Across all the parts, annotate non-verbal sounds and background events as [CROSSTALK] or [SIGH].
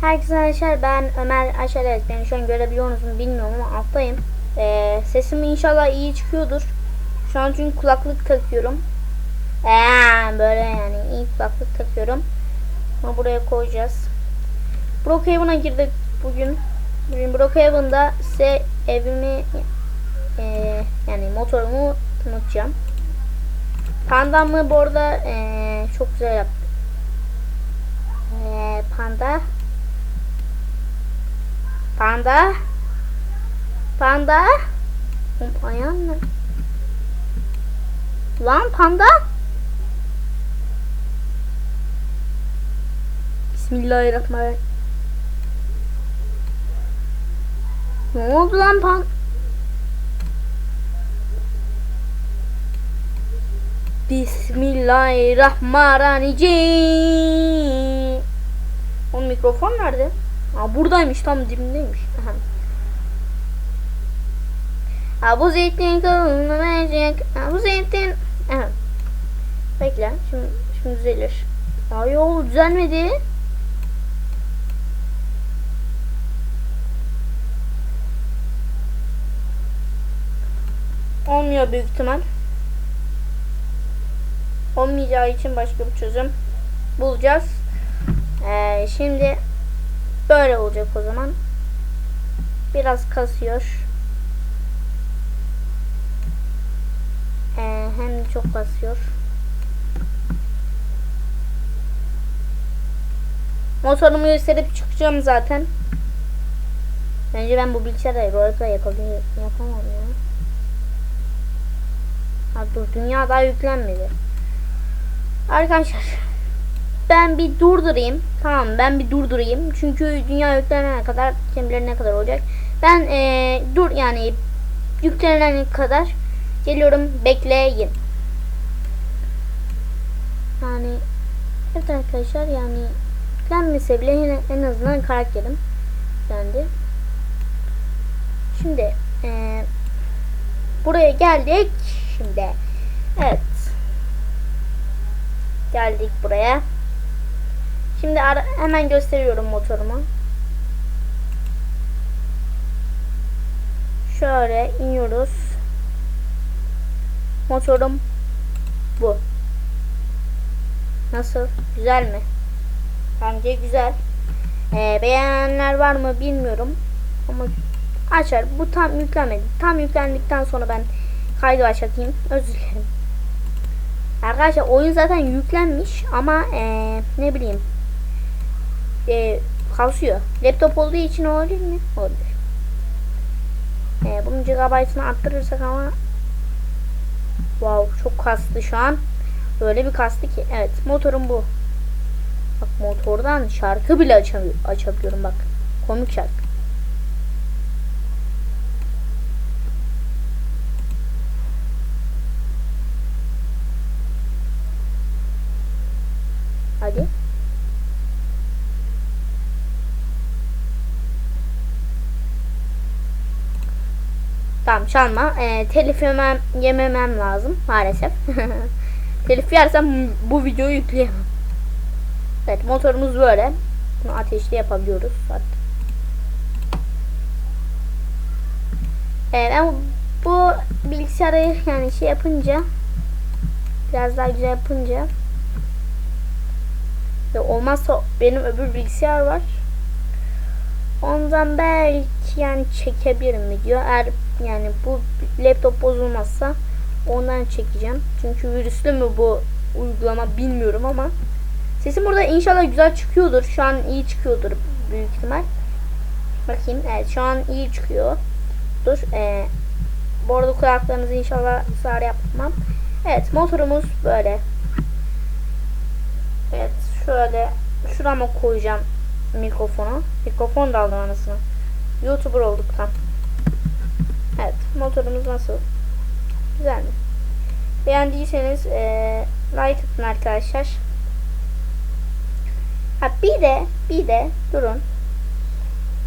Herkese arkadaşlar ben Ömer Aşar evet beni şu an görebiliyor musunuz bilmiyorum ama alttayım. Ee, sesim inşallah iyi çıkıyordur. Şu an çünkü kulaklık takıyorum. Ee, böyle yani iyi kulaklık takıyorum. Bunu buraya koyacağız. Brookhaven'a girdik bugün. Bugün Brookhaven'da size evimi e, yani motorumu tanıtacağım. Pandamı bu arada e, çok güzel yaptı. E, panda Panda. Panda. Ayağın ne? Lan panda. Bismillahirrahmanirrahim. Ne oldu lan pan? Bismillahirrahmanirrahim. O mikrofon nerede? Aa, buradaymış tam dibindeymiş. Aha. Aa, bu zeytin verecek. Aa, bu zeytin. Aha. Bekle. Şimdi, şimdi düzelir. Aa yok düzelmedi. Olmuyor büyük ihtimal. Olmayacağı için başka bir çözüm bulacağız. Ee, şimdi Böyle olacak o zaman. Biraz kasıyor. Ee, hem de çok kasıyor. Motorumu gösterip çıkacağım zaten. Bence ben bu bilgisayarda roleplay yapabilirim. Yapamam ya. Ha dur dünya daha yüklenmedi. Arkadaşlar ben bir durdurayım. Tamam ben bir durdurayım. Çünkü dünya yüklenene kadar kendilerine kadar olacak. Ben ee, dur yani yüklenene kadar geliyorum bekleyin. Yani evet arkadaşlar yani yüklenmese bile yine en azından karakterim yüklendi. Şimdi ee, buraya geldik. Şimdi evet geldik buraya. Şimdi ara hemen gösteriyorum motorumu. Şöyle iniyoruz. Motorum bu. Nasıl? Güzel mi? Bence güzel. Ee, beğenenler var mı bilmiyorum. Ama açar. Bu tam yüklenmedi. Tam yüklendikten sonra ben kaydı başlatayım. Özür dilerim. Arkadaşlar oyun zaten yüklenmiş ama ee, ne bileyim e, kasıyor. Laptop olduğu için olabilir mi? Olabilir. E, bunun gigabaytını arttırırsak ama Wow çok kastı şu an. Böyle bir kastı ki. Evet motorum bu. Bak motordan şarkı bile açabiliyorum bak. Komik şarkı. Tamam çalma. E, telif yemem, yememem lazım maalesef. [LAUGHS] telif yersem bu videoyu yükleyemem. Evet motorumuz böyle. Bunu ateşli yapabiliyoruz. Artık. E, ben bu bilgisayarı yani şey yapınca biraz daha güzel yapınca ve olmazsa benim öbür bilgisayar var. Ondan belki yani çekebilirim video. Eğer yani bu laptop bozulmazsa ondan çekeceğim. Çünkü virüslü mü bu uygulama bilmiyorum ama sesim burada inşallah güzel çıkıyordur. Şu an iyi çıkıyordur büyük ihtimal. Bakayım. Evet şu an iyi çıkıyor. Dur. Ee, bu arada kulaklarınızı inşallah sağır yapmam. Evet motorumuz böyle. Evet şöyle şurama koyacağım mikrofonu. Mikrofon da aldım anasını. Youtuber olduk tam. Evet. Motorumuz nasıl? Güzel mi? Beğendiyseniz ee, like atın arkadaşlar. Ha bir de bir de durun.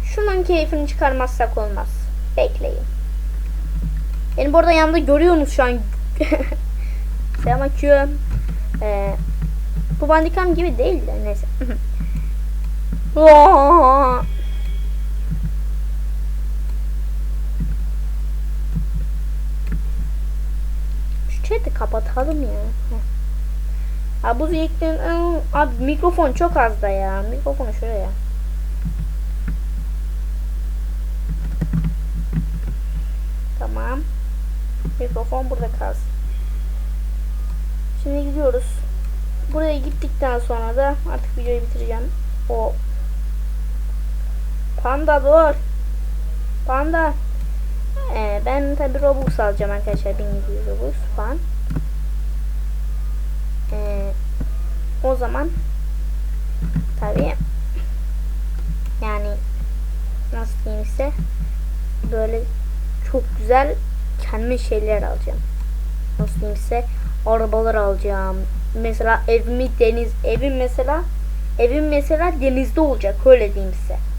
Şunun keyfini çıkarmazsak olmaz. Bekleyin. Beni bu arada yanında görüyorsunuz şu an. [LAUGHS] Selamünaleyküm. Ee, bu bandikam gibi değil de neyse. [LAUGHS] Şu chat'i kapatalım ya. Heh. Abi bu zevklerin abi mikrofon çok az da ya. Mikrofonu şuraya. Tamam. Mikrofon burada kalsın. Şimdi gidiyoruz. Buraya gittikten sonra da artık videoyu bitireceğim. O Panda dur. Panda. Ee, ben tabi Robux alacağım arkadaşlar. 1700 Robux falan. Ee, o zaman tabi yani nasıl diyeyim size böyle çok güzel kendi şeyler alacağım. Nasıl diyeyim size arabalar alacağım. Mesela evimi deniz evim mesela evim mesela denizde olacak öyle diyeyim size.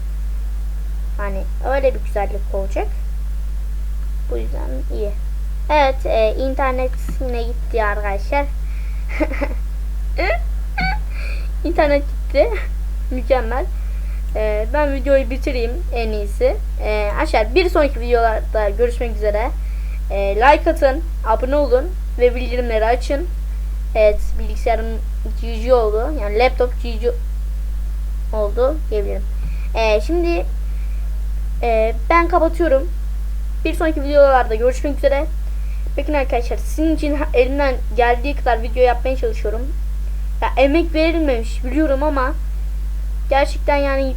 Hani öyle bir güzellik olacak. Bu yüzden iyi. Evet e, internet yine gitti arkadaşlar. [LAUGHS] internet gitti. Mükemmel. E, ben videoyu bitireyim en iyisi. E, aşağı bir sonraki videolarda görüşmek üzere. E, like atın, abone olun ve bildirimleri açın. Evet bilgisayarım GG oldu. Yani laptop GG oldu diyebilirim. E, şimdi e, ben kapatıyorum. Bir sonraki videolarda görüşmek üzere. Bakın arkadaşlar sizin için elimden geldiği kadar video yapmaya çalışıyorum. Ya emek verilmemiş biliyorum ama gerçekten yani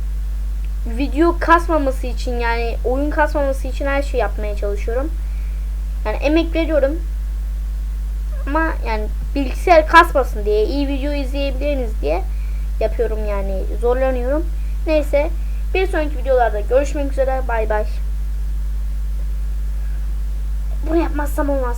video kasmaması için yani oyun kasmaması için her şey yapmaya çalışıyorum. Yani emek veriyorum. Ama yani bilgisayar kasmasın diye iyi video izleyebiliriz diye yapıyorum yani zorlanıyorum. Neyse bir sonraki videolarda görüşmek üzere. Bay bay. Bunu yapmazsam olmaz.